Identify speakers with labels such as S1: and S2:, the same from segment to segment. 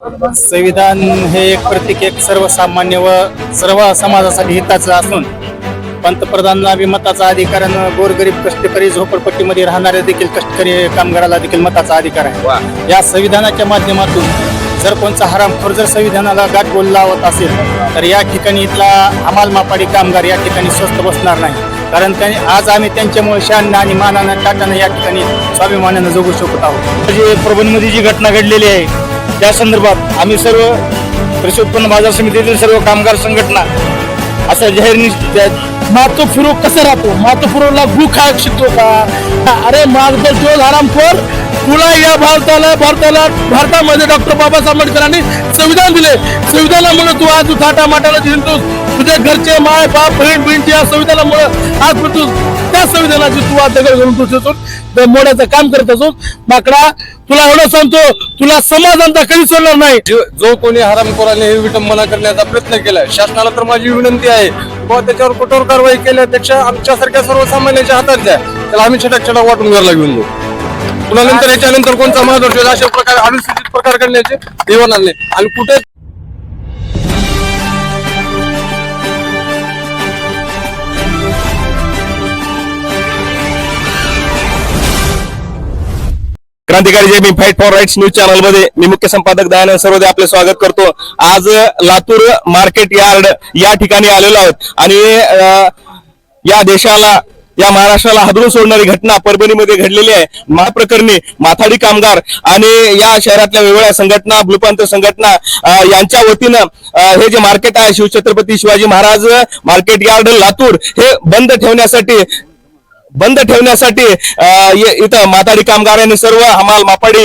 S1: संविधान हे एक प्रतीक एक सर्वसामान्य व सर्व समाजासाठी हिताचं असून पंतप्रधानांना बी मताचा अधिकार आणि गोरगरीब कष्टकरी झोपडपट्टीमध्ये राहणाऱ्या देखील कष्टकरी कामगाराला देखील मताचा अधिकार आहे. या संविधानाच्या माध्यमातून जर कोणचा हरामखोर जर संविधानाला गाठ बोल लावत असेल तर या ठिकाणी इथला हमाल मापाडी कामगार या ठिकाणी स्वस्त बसणार नाही. कारण त्यांनी आज आम्ही त्यांच्यामुळे शान आणि मानानं टाटानं या ठिकाणी स्वाभिमानानं जगू शकत आहोत. जी परभणीमध्ये जी घटना घडलेली आहे त्या संदर्भात आम्ही सर्व कृषी उत्पन्न बाजार समितीतील सर्व कामगार संघटना असं जाहीर
S2: मातो फिरो कसं राहतो? मातो फिरोला गु खाय शिकतो का? अरे मागदल जो हरामखोर तुला या भारताला भारताला भारतामध्ये डॉक्टर बाबासाहेब आंबेडकरांनी संविधान दिले. संविधानामुळे तू आज थाटा माटाला जिंकतोस. तुझ्या घरचे माय बाप बहीण बहीणची या संविधानामुळे आज तू त्या संविधानाची तू दगड घालून तू मोड्याचं काम करत असो माकडा तुला एवढं सांगतो तुला समाजांचा कधी सोडणार नाही.
S3: जो कोणी हरामखोराने हे विटंबना करण्याचा प्रयत्न केलाय शासनाला तर माझी विनंती आहे. किंवा त्याच्यावर कठोर कारवाई केल्यापेक्षा आमच्यासारख्या सर्वसामान्यांच्या हातात द्या. त्याला आम्ही छटाक छटाक वाटून घ्यायला घेऊन जाऊ. पुन्हा नंतर याच्यानंतर कोणता महादर्श होईल अशा प्रकार अनुसूचित प्रकार करण्याचे हे नाही. आणि कुठे
S4: क्रांतिकारी जे मी फाईट फॉर राईट्स न्यूज चॅनलमध्ये मी मुख्य संपादक दयानंद सर्वदे आपले स्वागत करतो. आज लातूर मार्केट यार्ड या ठिकाणी आलेलो आहोत. आणि अं, या देशाला या महाराष्ट्राला हादरून सोडणारी घटना परभणीमध्ये घडलेली आहे. महाप्रकरणी माथाडी कामगार आणि या शहरातल्या वेगवेगळ्या संघटना ब्लूपांत संघटना यांच्या वतीनं हे जे मार्केट आहे शिवछत्रपती शिवाजी महाराज मार्केट यार्ड लातूर हे बंद ठेवण्यासाठी बंद ठेवण्यासाठी इथं माथाडी कामगारांनी सर्व हमाल मापाडी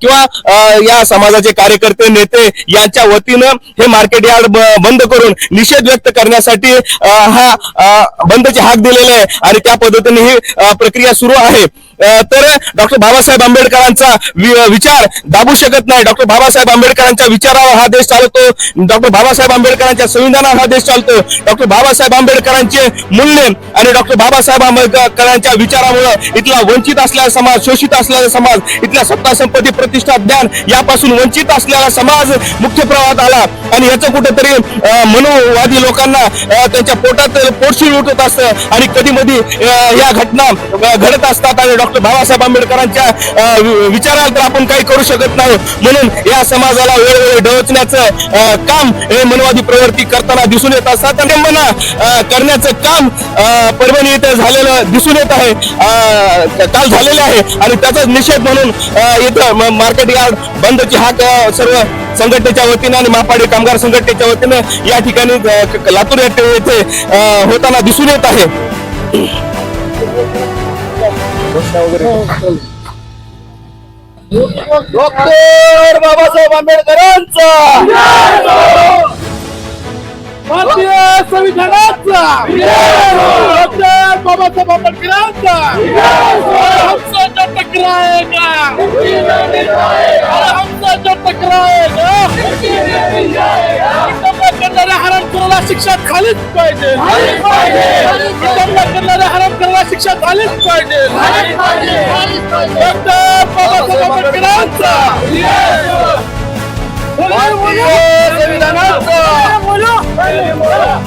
S4: किंवा अ, या समाजाचे कार्यकर्ते नेते यांच्या वतीनं हे मार्केट यार्ड बंद करून निषेध व्यक्त करण्यासाठी हा बंदचे हाक दिलेले आहे आणि त्या पद्धतीने ही प्रक्रिया सुरू आहे. तर डॉक्टर बाबासाहेब आंबेडकरांचा वि- विचार दाबू शकत नाही. डॉक्टर बाबासाहेब आंबेडकरांच्या विचारावर हा देश चालतो. डॉक्टर बाबासाहेब आंबेडकरांच्या संविधानावर हा देश चालतो. डॉक्टर बाबासाहेब आंबेडकरांचे मूल्य आणि डॉक्टर बाबासाहेब आंबेडकरांच्या विचारामुळे इथला वंचित असलेला समाज शोषित असलेला समाज इथल्या सत्ता संपत्ती प्रतिष्ठा ज्ञान यापासून वंचित असलेला समाज मुख्य प्रवाहात आला. आणि याचं कुठेतरी मनोवादी लोकांना त्यांच्या पोटात पोटशी उठत असतं. आणि कधी मधी या घटना घडत असतात आणि डॉक्टर बाबासाहेब आंबेडकरांच्या विचाराला तर आपण काही करू शकत नाही. म्हणून या समाजाला वेळोवेळी डोचण्याचं काम हे मनवादी प्रवृत्ती करताना दिसून येत असतात. आणि मना करण्याचं काम अं, परभणी इथे झालेलं दिसून येत आहे. अं, काल झालेलं आहे. आणि त्याचाच निषेध म्हणून इथं मार्केट यार्ड बंदची हाक सर्व संघटनेच्या वतीनं आणि महापाडी कामगार संघटनेच्या वतीनं या ठिकाणी लातूर येथे होताना दिसून येत आहे.
S2: डॉक्टर बाबासाहेब आंबेडकरांचा! भारतीय संविधानाचा! डॉक्टर बाबासाहेब आंबेडकरांचा! हमसे जो टकराएगा हमसे जो टकराएगा हरामखोराला शिक्षा झालीच पाहिजे. विटंबना करणाऱ्या हरामखोराला शिक्षा झालीच पाहिजे. डॉक्टर बाबासाहेब आंबेडकरांचा.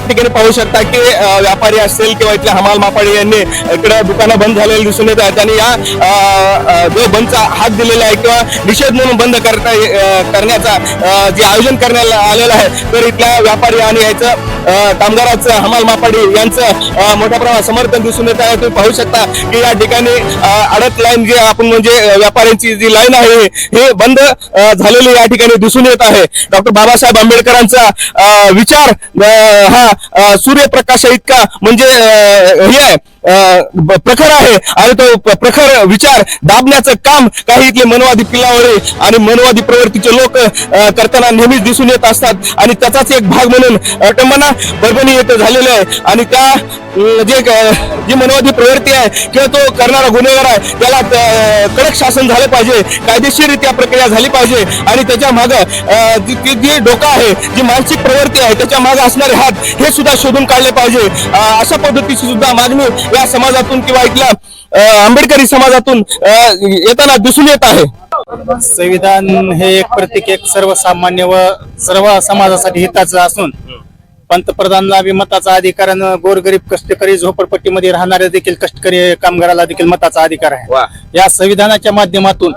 S4: ठिकाणी पाहू शकता की व्यापारी असतील किंवा इथल्या हमाल मापाडी यांनी इकडे दुकानं बंद झालेली दिसून येत आहेत आणि या जो बंदचा हात दिलेला आहे किंवा निषेध म्हणून बंद करता करण्याचा जे आयोजन करण्यात आलेलं आहे तर इथल्या व्यापारी आणि याचं कामगाराचं हमाल मापाडी यांचं मोठ्या प्रमाणात समर्थन दिसून येत आहे. तुम्ही पाहू शकता की या ठिकाणी अ, अडत लाईन जे आपण म्हणजे व्यापाऱ्यांची जी लाईन आहे हे बंद झालेली या ठिकाणी दिसून येत आहे. डॉक्टर बाबासाहेब आंबेडकरांचा विचार हा सूर्यप्रकाश सूर्यप्रकाशा इतका म्हणजे हे आहे. प्रखर आहे आणि तो प्रखर विचार दाबण्याचं काम काही इथले मनवादी पिल्लावळे आणि मनवादी प्रवृत्तीचे लोक करताना नेहमीच दिसून येत असतात. आणि त्याचाच एक भाग म्हणून टंबना परभणी येथे झालेलं आहे. आणि त्या जे जी मनवादी प्रवृत्ती आहे किंवा तो करणारा गुन्हेगार आहे त्याला कडक शासन झालं पाहिजे कायदेशीररित्या प्रक्रिया झाली पाहिजे. आणि त्याच्या मागं जी जी डोका आहे जी मानसिक प्रवृत्ती आहे त्याच्यामागे असणारे हात हे सुद्धा शोधून काढले पाहिजे. अशा पद्धतीची सुद्धा मागणी या समाजातून किंवा इथल्या आंबेडकरी समाजातून येताना दिसून येत आहे?
S1: संविधान हे एक प्रतीक एक सर्वसामान्य व सर्व समाजासाठी हिताचं असून पंतप्रधानांना बी मताचा अधिकार गोरगरीब कष्टकरी झोपडपट्टीमध्ये राहणाऱ्या देखील कष्टकरी कामगाराला देखील मताचा अधिकार
S4: वा.
S1: आहे या संविधानाच्या माध्यमातून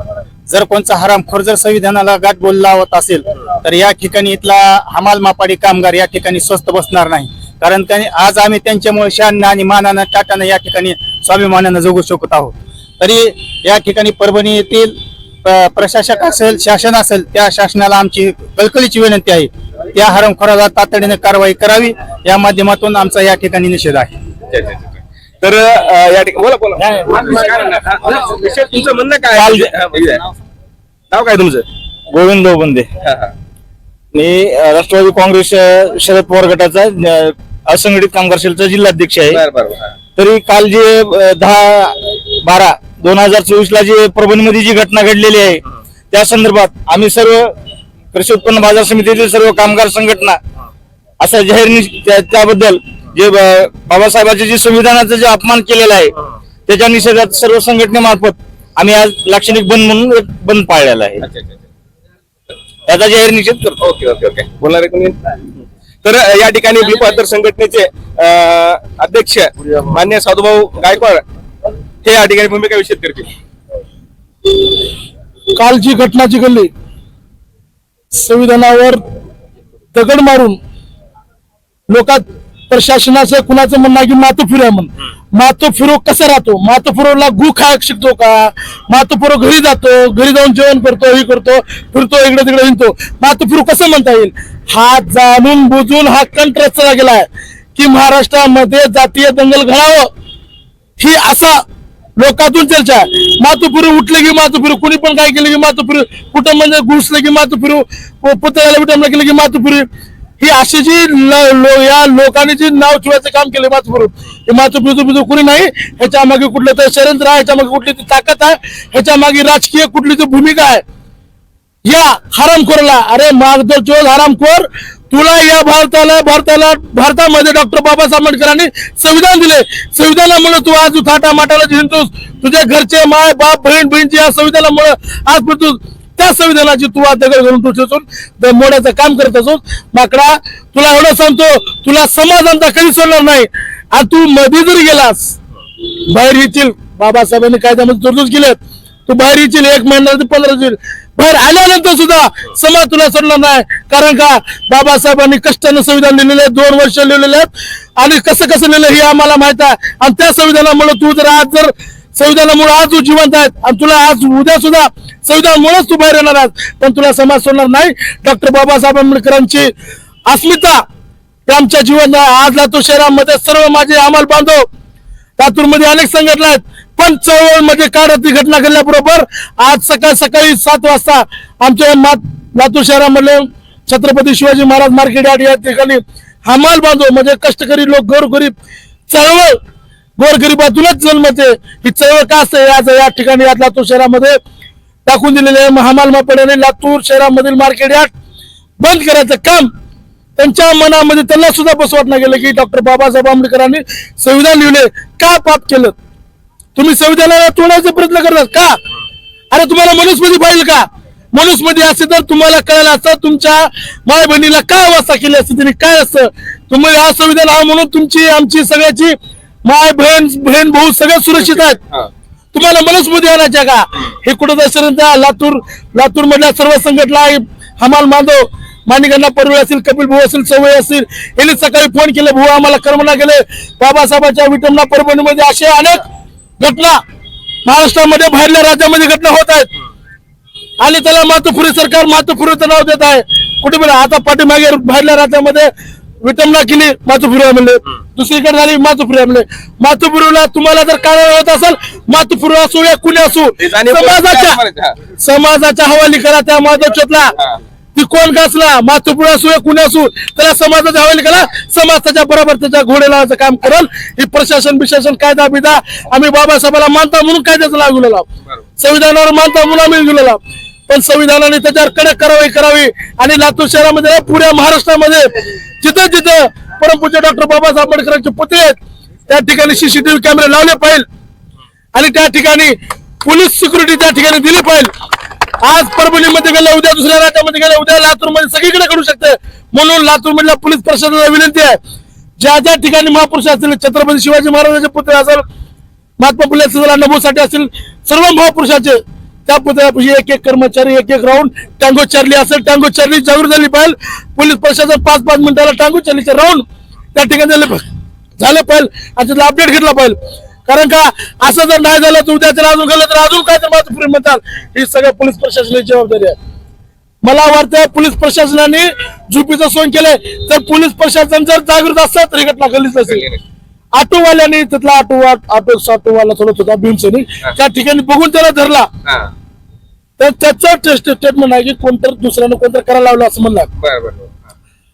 S1: जर कोणचा हरामखोर जर संविधानाला गाठ बोल लावत असेल तर या ठिकाणी इथला हमाल मापाडी कामगार या ठिकाणी स्वस्त बसणार नाही. कारण त्यांनी आज आम्ही त्यांच्यामुळे शान आणि मानानं टाटानं या ठिकाणी स्वाभिमानानं जगू शकत आहोत. तरी या ठिकाणी परभणी येथील प्रशासक असेल शासन असेल त्या शासनाला आमची कळकळीची विनंती आहे. त्या हरमखोराला तातडीने कारवाई करावी या माध्यमातून आमचा या ठिकाणी निषेध आहे.
S4: तर या ठिकाणी बोला बोला. काय म्हणणार? विषय तुमचं म्हणणं काय? आहे? नाव काय तुमचं?
S5: गोविंद बोंदे. मी राष्ट्रवादी काँग्रेस शरद पवार गटाचा असंघटित कामगार सेलचा जिल्हाध्यक्ष आहे.
S4: बरं बरं.
S5: तरी काल जे अ, दहा बारा दोन हजार चोवीस ला जे परभणीमध्ये जी घटना घडलेली आहे त्या संदर्भात आम्ही सर्व कृषी उत्पन्न बाजार समितीतील सर्व कामगार संघटना असा जाहीर त्या- त्याबद्दल जे बाबासाहेबांचे जे संविधानाचा जे अपमान केलेला आहे त्याच्या निषेधात सर्व संघटनेमार्फत आम्ही आज लाक्षणिक बंद म्हणून एक बंद पाळलेला आहे.
S4: अच्छा, अच्छा, अच्छा.
S5: त्याचा जाहीर निषेध करतो.
S4: Okay okay okay. बोलणार आहे कोणी? तर या ठिकाणी बिपादर संघटनेचे अ, अध्यक्ष मान्य साधुभाऊ गायकवाड हे या ठिकाणी भूमिका विषय करतील.
S2: काल जी घटना जी घडली संविधानावर दगड मारून लोकात प्रशासनाचं कुणाचं म्हणणं की मातो फिरूया म्हणून मातो फिरो कसा राहतो? मातो फिरोला गु खा शिकतो का? मातो फिरो घरी जातो घरी जाऊन जेवण करतो हे करतो फिरतो इकडे तिकडे हिंडतो. मातो कसं म्हणता येईल? हा जाणून बुजून हा कंट्रस्टला गेलाय की महाराष्ट्रामध्ये जातीय दंगल घडावं. ही असा लोकातून चर्चा आहे. उठले की मातुपुरी कुणी पण काय केलं की मातुपुरी कुठं म्हणजे घुसले की मातुपुरी पुतळ्याला विटमला केलं की मातुपुरी. ही अशी जी लो- या लोकांनी जी नाव चिवायचं काम केलं मातुपुरी हे बिजू कुणी नाही ह्याच्या मागे कुठलं तर षडयंत्र आहे ह्याच्या मागे कुठली ती ताकद आहे ह्याच्या मागे राजकीय कुठली ती भूमिका आहे. या हरामखोरला अरे मागदो चोर हरामखोर तुला या भारताला भारताला भारतामध्ये डॉक्टर बाबासाहेब आंबेडकरांनी संविधान दिले. संविधानामुळे तू आज थाटा माटाला जिंकतोस तुझ्या घरचे माय बाप बहीण बहीणची या संविधानामुळे आज पण तू त्या संविधानाची तू आज दगड घालून तू ठेवून मोड्याचं काम करत असून माकडा तुला एवढं सांगतो तुला समाजांचा कधी सोडणार नाही. आणि तू मध्ये जरी गेलास बाहेर येतील बाबासाहेबांनी कायद्यामध्ये तरतूद केलेत तू बाहेर येशील एक महिना पंधरा दिवस बाहेर आल्यानंतर सुद्धा समाज तुला सोडणार नाही. कारण का? बाबासाहेबांनी कष्टानं संविधान लिहिलेलं आहे दोन वर्ष लिहिलेले आहेत आणि कसं कसं लिहिलं हे आम्हाला माहीत आहे. आणि त्या संविधानामुळे तू जर आज जर संविधानामुळे आज तू जिवंत आहेत आणि तुला आज उद्या सुद्धा संविधानामुळेच तू बाहेर येणार आहात पण तुला समाज सोडणार नाही. डॉक्टर बाबासाहेब आंबेडकरांची अस्मिता त्यांच्या आमच्या जीवन आज लातूर शहरामध्ये सर्व माझे अमाल बांधव. लातूरमध्ये अनेक संघटना आहेत. पण चळवळमध्ये काढत ती घटना घडल्याबरोबर आज सकाळ सकाळी सात वाजता आमच्या मात लातूर शहरामध्ये छत्रपती शिवाजी महाराज मार्केट यार्ड या ठिकाणी हमाल बांधव म्हणजे कष्टकरी लोक गोरगरीब चळवळ. गोरगरिबातूनच जन्मते. ही चळवळ का असते? आज या ठिकाणी आज लातूर शहरामध्ये टाकून दिलेले आहे. हमाल मापड्याने लातूर शहरामधील मार्केट यार्ड. बंद करायचं काम त्यांच्या मनामध्ये त्यांना सुद्धा बसवत नाही गेलं की डॉक्टर बाबासाहेब आंबेडकरांनी संविधान लिहिले. का पाप केलं? तुम्ही संविधानाला तोडण्याचा प्रयत्न करतात का? अरे तुम्हाला मनुष्यमध्ये पाहिजे का? मनुस्मृती असते तर तुम्हाला कळलं असतं तुमच्या माय बहिणीला काय अवस्था केली असते त्यांनी काय असतं? तुम्ही हा संविधान हा म्हणून तुमची आमची सगळ्याची माय बहीण बहीण भाऊ सगळे सुरक्षित आहेत.
S4: तुम्हाला
S2: तुम्हाला मनुस्मृती आणायच्या का? हे कुठं असेल लातूर लातूर मधल्या सर्व संघटना हमाल माधव माणिकांना परवे असेल कपिल भाऊ असेल सवय असतील यांनी सकाळी फोन केले भाऊ आम्हाला कर्मना गेले. बाबासाहेबांच्या विटंबना परभणीमध्ये असे अनेक घटना महाराष्ट्रामध्ये बाहेरल्या राज्यामध्ये घटना होत आहेत. आणि त्याला मातोफुरी सरकार मातोफुरीचं नाव देत आहे. कुठे पण आता पाठीमागे बाहेरल्या राज्यामध्ये विटंबना केली मातोफुरी म्हणले. दुसरीकडे झाली मातोफुरी म्हणले. मातोफुरीला तुम्हाला जर कारण होत असेल मातोफुरी असू या कुणी असू समाजाच्या. समाजाच्या हवाली करा त्या माधव चोतला
S4: हा.
S2: ती कोण का असला मातृपुरा असू या कुणी असू त्याला समाजाच्या हवाली करा. समाज त्याच्या बरोबर त्याच्या घोडे लावायचं काम करल. हे प्रशासन बिशासन कायदा बिदा आम्ही बाबासाहेबाला मानता म्हणून कायद्याचा लाभ दिलेला संविधानावर मानता म्हणून आम्ही दिलेला पण संविधानाने त्याच्यावर कडक कारवाई करावी आणि लातूर शहरामध्ये पुऱ्या महाराष्ट्रामध्ये जिथं जिथं परमपूज्य डॉक्टर बाबासाहेब आंबेडकरांचे पुतळे आहेत त्या ठिकाणी सीसीटीव्ही कॅमेरे लावले पाहिजे. आणि त्या ठिकाणी पोलीस सिक्युरिटी त्या ठिकाणी दिली पाहिजे. आज परभणीमध्ये गेलं उद्या दुसऱ्या राज्यामध्ये गेलं उद्या लातूरमध्ये सगळीकडे करू शकते. म्हणून लातूर मधल्या पोलीस प्रशासनाला विनंती आहे ज्या ज्या ठिकाणी महापुरुष असतील छत्रपती शिवाजी महाराजांचे पुत्र असेल महात्मा फुले सुजला नभोसाठी असतील सर्व महापुरुषाचे त्या पुतळ्यापाशी एक एक कर्मचारी एक एक राऊंड टांगो चार्ली असेल टांगो चार्ली जागृत झाली पाहिजे पोलीस प्रशासन पाच पाच मिनिटाला टांगो चार्लीचे राऊंड त्या ठिकाणी झाले पाहिजे झालं पाहिजे आणि त्याला अपडेट घेतला पाहिजे कारण का असं जर नाही झालं तर उद्या जर अजून गेलं तर अजून काय तर माझं प्रेम म्हणतात. ही सगळ्या पोलीस प्रशासनाची जबाबदारी आहे. मला वाटतं पोलीस प्रशासनाने झुपीचं सोन केलंय. तर पोलीस प्रशासन जर जागृत असतं तर ही घटना घडलीच असेल ऑटोवाल्याने तिथला ऑटो ऑटो ऑटोवाला थोडत होता भीमसेनी त्या ठिकाणी बघून त्याला धरला. तर त्याचं स्टेटमेंट आहे की कोणतर दुसऱ्यानं कोणतर करायला लावलं असं म्हणलं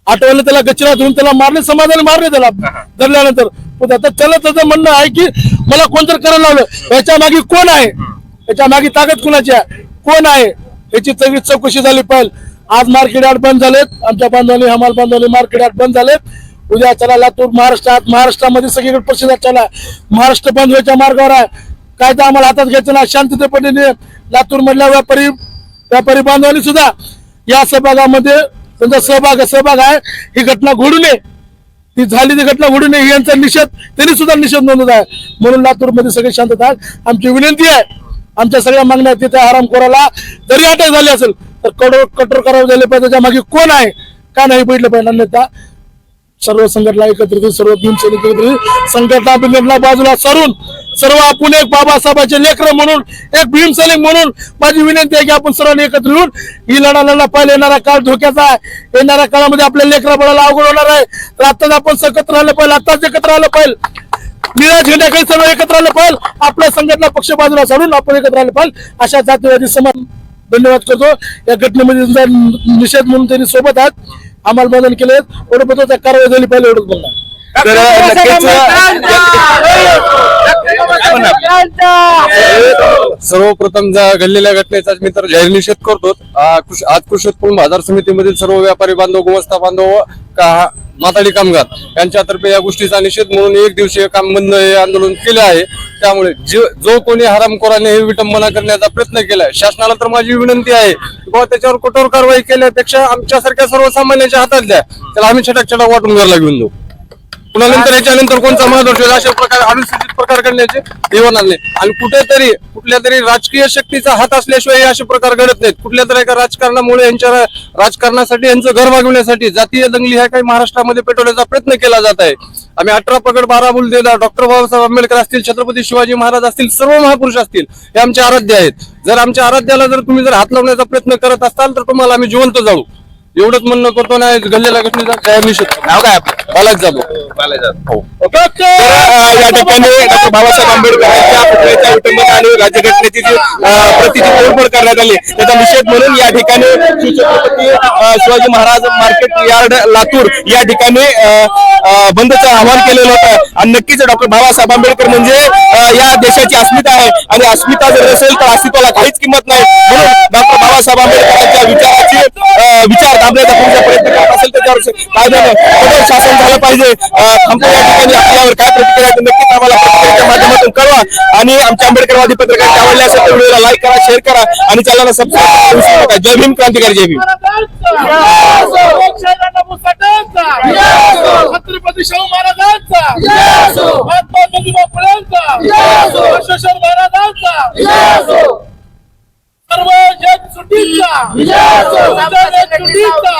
S2: आठवले त्याला गच्चीला धरून त्याला मारले समाजाने मारले त्याला. धरल्यानंतर. आता त्याला त्याचं म्हणणं आहे की मला कोणतर करायला लावलं. याच्या मागे कोण आहे? याच्या मागे ताकद कोणाची आहे? कोण आहे? याची सगळी चौकशी झाली पाहिजे. आज मार्केट यार्ड बंद झालेत. आमच्या बांधवांनी हमाल बांधवांनी मार्केट यार्ड बंद झालेत. उद्या चला लातूर महाराष्ट्रात. महाराष्ट्रामध्ये सगळीकडे प्रसिद्ध चला. महाराष्ट्र बंद व्हायच्या मार्गावर आहे. काय तर आम्हाला हातात घ्यायचं ना शांततेपणे लातूर मधल्या व्यापारी व्यापारी बांधवांनी सुद्धा या सहभागामध्ये त्यांचा सहभाग सहभाग आहे. ही घटना घडू नये. ती झाली ती घटना घडू नये. यांचा निषेध त्यांनी सुद्धा निषेध नोंदवत आहे. म्हणून लातूरमध्ये सगळे शांतता आहे. आमची विनंती आहे. आमच्या सगळ्या मागण्या तिथे आरामखोराला जरी अटक झाली असेल तर कठोर कठोर करावं झाले पाहिजे. त्याच्यामागे कोण आहे? का नाही बैठलं पाहिजे अन्यथा सर्व संघटना एकत्रित सर्व भीमसैनिक एकत्रित होऊन, संघटना बिघटना बाजूला सरून सर्व आपण एक बाबासाहेबांचे लेकर म्हणून एक भीमसैनिक म्हणून माझी विनंती आहे की आपण सर्वांनी एकत्र येऊन ही लढा लढा पाहिजे येणारा काळ धोक्याचा आहे. येणाऱ्या काळामध्ये आपल्या लेकरा बळाला अवघड होणार आहे. तर आताच आपण सकत्र राहिलं पाहिजे आताच एकत्र आलं पाहिजे निळ्या झेंड्याकडे सर्व एकत्र आलं पाहिजे आपल्या संघटना पक्ष बाजूला सोडून आपण एकत्र आलं पाहिजे अशा जातीवादी समाज धन्यवाद करतो. या घटनेमध्ये निषेध म्हणून त्यांनी सोबत आहेत. अंमलबजावणी केले त्या कारवाई झाली पाहिजे एवढंच बोलणार
S4: तर नक्कीच?
S3: सर्वप्रथम ज्या घडलेल्या घटनेचा मी तर जाहीर निषेध करतो. आज कृषी उत्पन्न बाजार समितीमधील सर्व व्यापारी बांधव गुमस्ता बांधव का माथाडी कामगार यांच्यातर्फे या गोष्टीचा निषेध म्हणून एक दिवसीय काम बंद हे आंदोलन केले आहे. त्यामुळे जो जो कोणी हरामखोराने हे विटंबना करण्याचा प्रयत्न केलाय शासनाला तर माझी विनंती आहे की बाबा त्याच्यावर कठोर कारवाई केल्यापेक्षा आमच्यासारख्या सर्वसामान्यांच्या हातात द्या. त्याला आम्ही छटाक छटाक वाटून घरला घेऊन जाऊ. पुन्हा नंतर याच्यानंतर कोणता महादोष होईल अशा प्रकार अनुसूचित प्रकार घडण्याचे हे होणार नाही. आणि कुठेतरी कुठल्या तरी राजकीय शक्तीचा हात असल्याशिवाय हे असे प्रकार घडत नाहीत. कुठल्या तरी एका राजकारणामुळे यांच्या राजकारणासाठी यांचं घर भागवण्यासाठी जातीय दंगली ह्या काही महाराष्ट्रामध्ये पेटवण्याचा प्रयत्न केला जात आहे. आम्ही अठरा पगड बारा बुल डॉक्टर बाबासाहेब आंबेडकर असतील छत्रपती शिवाजी महाराज असतील सर्व महापुरुष असतील हे आमचे आराध्य आहेत. जर आमच्या आराध्याला जर तुम्ही जर हात लावण्याचा प्रयत्न करत असाल तर तुम्हाला आम्ही जिवंत जाऊ. एवढंच म्हणणं करतो ना घडलेल्या घटनेचा जाहीर निषेध
S4: नाव काय आपलं?
S3: बालाजी जाधव
S4: हो. तर अं, या ठिकाणी डॉक्टर बाबासाहेब आंबेडकरांच्या पुतळ्याच्या विटंबना आणि राज्यघटनेची जी अं, प्रतीची तोडफोड करण्यात आली त्याचा निषेध म्हणून या ठिकाणी श्री छत्रपती अं, शिवाजी महाराज मार्केट यार्ड लातूर या ठिकाणी अं, अं, बंदचं आवाहन केलेलं होतं. आणि नक्कीच डॉक्टर बाबासाहेब आंबेडकर म्हणजे अं, या देशाची अस्मिता आहे. आणि अस्मिता जर नसेल तर अस्तित्वाला काहीच किंमत नाही. म्हणून डॉक्टर बाबासाहेब आंबेडकरांच्या विचाराची अं, विचार दाबण्याचा पुढचा प्रयत्न करत असेल त्याच्यावर कायद्यानं कठोर शासन झालं पाहिजे. या ठिकाणी आपल्यावर काय प्रतिक्रिया नक्कीच आम्हाला माध्यमातून कळवा. आणि आमच्या आंबेडकरवादी पत्रकार आवडले असेल तर व्हिडिओला लाईक करा शेअर करा आणि चॅनलला सबस्क्राईब करा. नका. जय भीम क्रांतिकारी जय भीम.
S2: छत्रपती शाहू महाराजांचा. महात्मा ज्योतिबा फुलेंचा. महाराजांचा सर्व जग सुटीचा. सुटीचा